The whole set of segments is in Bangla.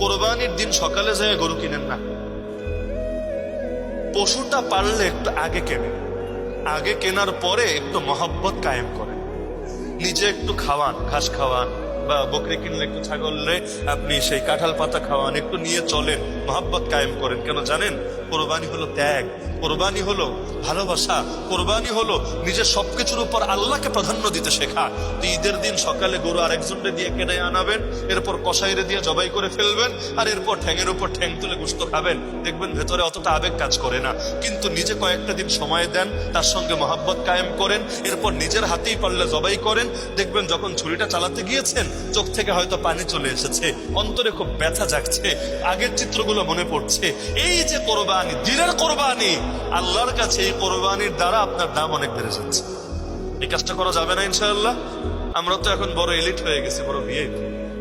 কোরবানির দিন সকালে যায় গরু কিনেন না। পশুটা পারলে একটু আগে কেনেন আগে কেনার পরে একটু মহব্বত কায়েম করে। নিজে একটু খাওয়ান, ঘাস খাওয়ান, বা বকরি কিনলে একটু ছাগললে আপনি সেই কাঁঠাল পাতা খাওয়ান, একটু নিয়ে চলেন, মহাব্বত কায়েম করেন। কেন জানেন? কোরবানি হলো ত্যাগ, কোরবানি হলো ভালোবাসা, কোরবানি হলো নিজের সবকিছুর উপর আল্লাহকে প্রাধান্য দিতে শেখা। তো ঈদের দিন সকালে গরু আরেকজনকে দিয়ে কেটে আনাবেন, এরপর কষাইরে দিয়ে জবাই করে ফেলবেন, আর এরপর ঠ্যাঙের উপর ঠ্যাং তুলে গুস্ত খাবেন। দেখবেন ভেতরে অতটা আবেগ কাজ করে না। কিন্তু নিজে কয়েকটা দিন সময় দেন, তার সঙ্গে মহাব্বত কায়েম করেন, এরপর নিজের হাতেই পারলে জবাই করেন। দেখবেন যখন ছুরিটা চালাতে গিয়েছেন, চোখ থেকে হয়তো পানি চলে এসেছে। অন্তরে খুব ব্যথা জাগছে, আগের চিত্রগুলো মনে পড়ছে। এই যে কোরবানি দিনের কোরবানি, আল্লাহর কাছে এই কোরবানির দ্বারা আপনার দাম অনেক বেড়ে যাচ্ছে। এই কাজটা করা যাবে না ইনশাআল্লাহ। আমরা তো এখন বড় এলিট হয়ে গেছি, বড় বিয়ে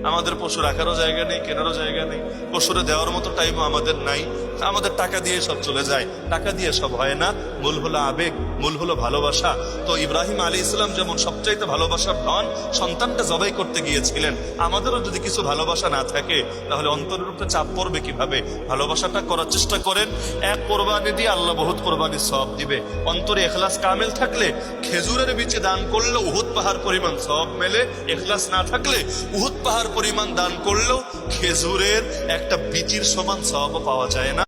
আমাদের পশু রাখারও জায়গা নেই, কেনারও জায়গা নেই। পশুরে দেওয়ার মতো টাইমও আমাদের নাই। আমাদের টাকা দিয়ে সব চলে যায়। টাকা দিয়ে সব হয় না। মূল হলো আবেগ, মূল হলো ভালোবাসা। তো ইব্রাহিম আলী ইসলাম যেমন সবচাইতে ভালোবাসার ধন, সন্তানটা জবাই করতে গিয়েছিলেন। আমাদেরও যদি কিছু ভালোবাসা না থাকে, তাহলে অন্তরের উপরে চাপ পড়বে কীভাবে? ভালোবাসাটা করার চেষ্টা করেন। এক কোরবানি দিয়ে আল্লাহ বহুত কোরবানি সব দিবে। অন্তরে এখলাস কামেল থাকলে, খেজুরের বিচে দান করলে উহুদ পাহাড় পরিমাণ সব মেলে। এখলাস না থাকলে উহুদ পাহাড় পরিমাণ দান করলেও খেজুরের একটা বিচির সমান সব পাওয়া যায় না।